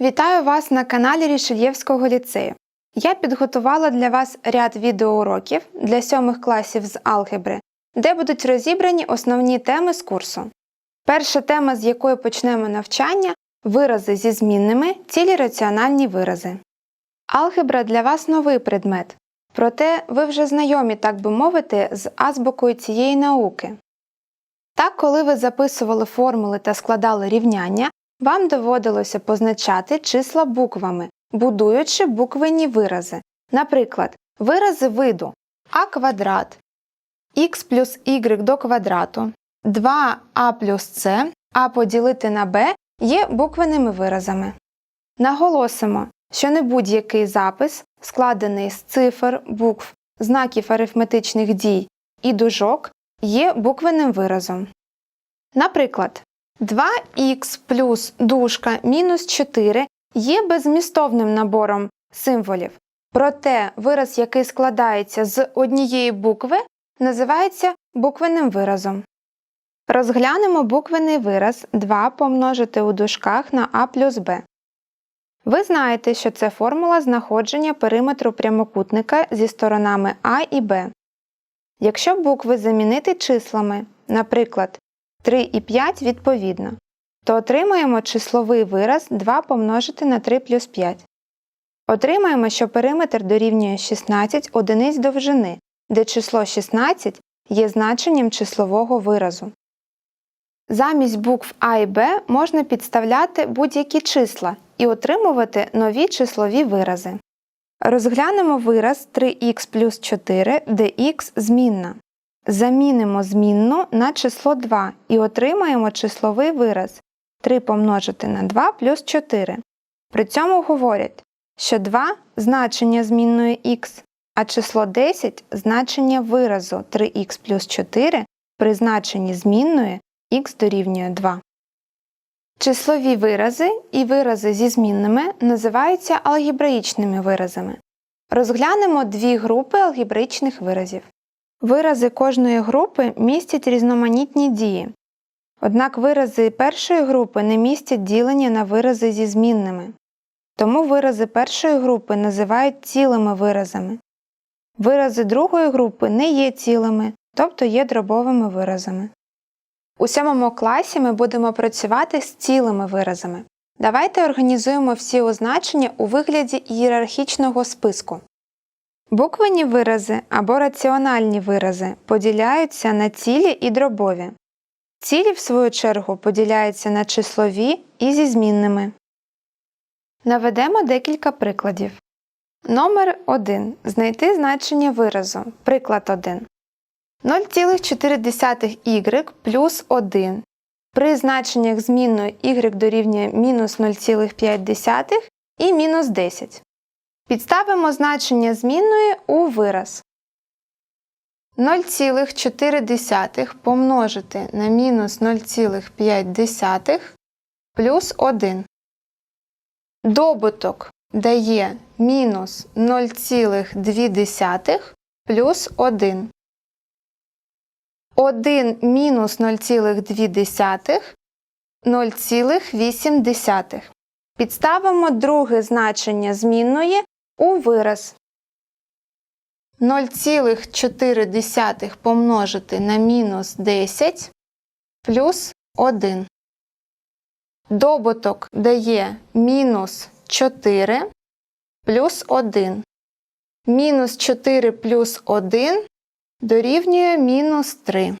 Вітаю вас на каналі Рішельєвського ліцею. Я підготувала для вас ряд відеоуроків для сьомих класів з алгебри, де будуть розібрані основні теми з курсу. Перша тема, з якої почнемо навчання вирази зі змінними, цілі раціональні вирази. Алгебра для вас новий предмет, проте ви вже знайомі, так би мовити, з азбукою цієї науки. Так, коли ви записували формули та складали рівняння, вам доводилося позначати числа буквами, будуючи буквенні вирази. Наприклад, вирази виду а квадрат, х плюс y до квадрату, 2а плюс c, а поділити на b є буквенними виразами. Наголосимо, що не будь-який запис, складений з цифр, букв, знаків арифметичних дій і дужок, є буквенним виразом. Наприклад, 2х плюс дужка мінус 4 є беззмістовним набором символів, проте вираз, який складається з однієї букви, називається буквенним виразом. Розглянемо буквений вираз 2 помножити у дужках на а плюс b. Ви знаєте, що це формула знаходження периметру прямокутника зі сторонами а і b. Якщо букви замінити числами, наприклад, 3 і 5 відповідно, то отримаємо числовий вираз 2 помножити на 3 плюс 5. Отримаємо, що периметр дорівнює 16 одиниць довжини, де число 16 є значенням числового виразу. Замість букв А і Б можна підставляти будь-які числа і отримувати нові числові вирази. Розглянемо вираз 3х плюс 4, де х змінна. Замінимо змінну на число 2 і отримаємо числовий вираз 3 помножити на 2 плюс 4. При цьому говорять, що 2 значення змінної х, а число 10 значення виразу 3х плюс 4 при значенні змінної х дорівнює 2. Числові вирази і вирази зі змінними називаються алгебраїчними виразами. Розглянемо дві групи алгебраїчних виразів. Вирази кожної групи містять різноманітні дії. Однак вирази першої групи не містять ділення на вирази зі змінними. Тому вирази першої групи називають цілими виразами. Вирази другої групи не є цілими, тобто є дробовими виразами. У сьомому класі ми будемо працювати з цілими виразами. Давайте організуємо всі означення у вигляді ієрархічного списку. Буквені вирази або раціональні вирази поділяються на цілі і дробові. Цілі, в свою чергу, поділяються на числові і зі змінними. Наведемо декілька прикладів. Номер 1. Знайти значення виразу. Приклад 1. 0,4y плюс 1 при значеннях змінної y дорівнює мінус 0,5 і мінус 10. Підставимо значення змінної у вираз. 0,4 помножити на мінус 0,5 плюс 1. Добуток дає мінус 0,2 плюс 1. 1 мінус 0,2 0,8. Підставимо друге значення змінної у вираз. 0,4 помножити на мінус 10 плюс 1. Добуток дає мінус 4 плюс 1. Мінус 4 плюс 1 дорівнює мінус 3.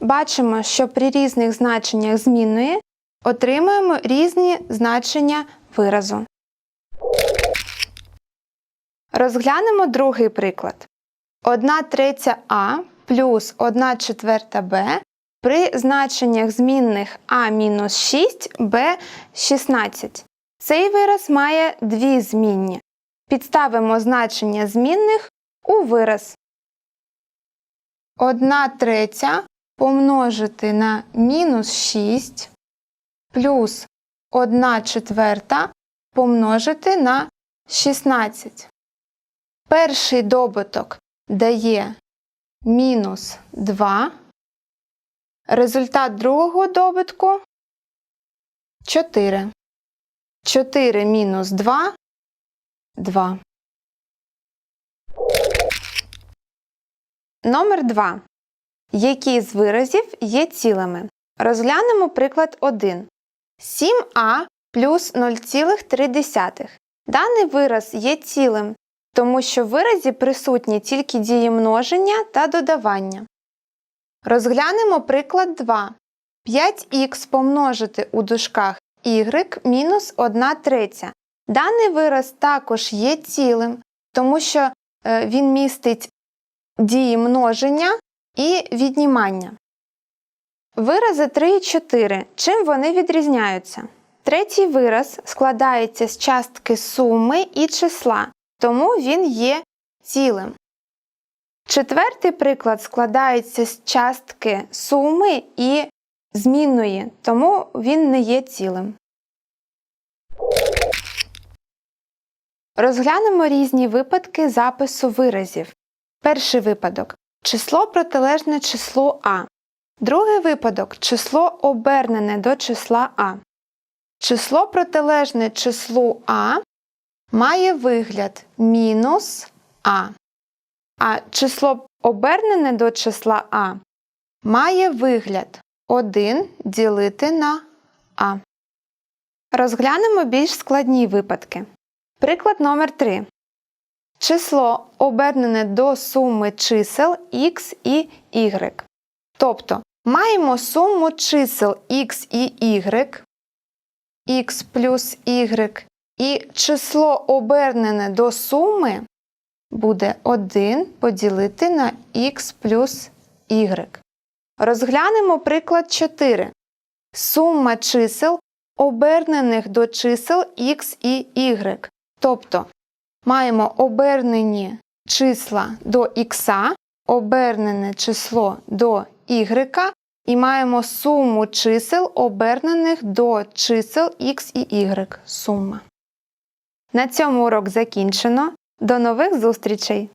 Бачимо, що при різних значеннях змінної отримуємо різні значення виразу. Розглянемо другий приклад. 1 третя А плюс 1 четверта Б при значеннях змінних А-6, Б16. Цей вираз має дві змінні. Підставимо значення змінних у вираз. 1 третя помножити на мінус 6 плюс 1 четверта помножити на 16. Перший добуток дає мінус 2. Результат другого добутку 4. 4 мінус 2 2. Номер 2. Які з виразів є цілими? Розглянемо приклад 1. 7а плюс 0,3. Даний вираз є цілим, тому що в виразі присутні тільки дії множення та додавання. Розглянемо приклад 2. 5х помножити у дужках y мінус 1 третя. Даний вираз також є цілим, тому що е, він містить дії множення і віднімання. Вирази 3 і 4. Чим вони відрізняються? Третій вираз складається з частки суми і числа, тому він є цілим. Четвертий приклад складається з частки суми і змінної, тому він не є цілим. Розглянемо різні випадки запису виразів. Перший випадок число протилежне числу А. Другий випадок число обернене до числа А. Число протилежне числу А має вигляд мінус А. А число обернене до числа А має вигляд 1 ділити на А. Розглянемо більш складні випадки. Приклад номер 3. Число обернене до суми чисел x і y. Тобто маємо суму чисел x і y, x плюс y, і число обернене до суми буде 1 поділити на x плюс y. Розглянемо приклад 4. Сума чисел обернених до чисел x і y. Тобто маємо обернені числа до х, обернене число до y, і маємо суму чисел обернених до чисел x і y. Сума. На цьому урок закінчено. До нових зустрічей!